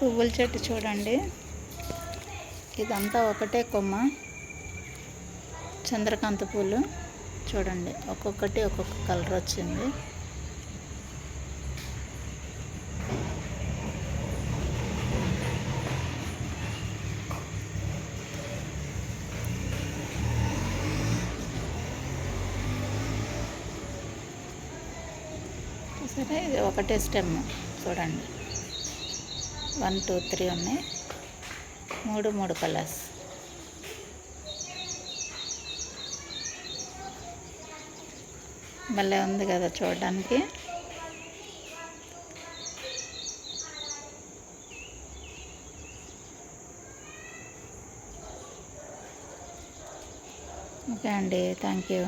పువ్వుల చెట్టు చూడండి. ఇదంతా ఒకటే కొమ్మ. చంద్రకాంత పూలు చూడండి. ఒక్కొక్కటి ఒక్కొక్క కలర్ వచ్చింది. సరే ఇది ఒకటే స్టెమ్. చూడండి. వన్ టూ త్రీ ఉన్నాయి. మూడు మూడు కలర్స్. భలే ఉంది కదా చూడడానికి. ఓకే అండి థ్యాంక్ యూ.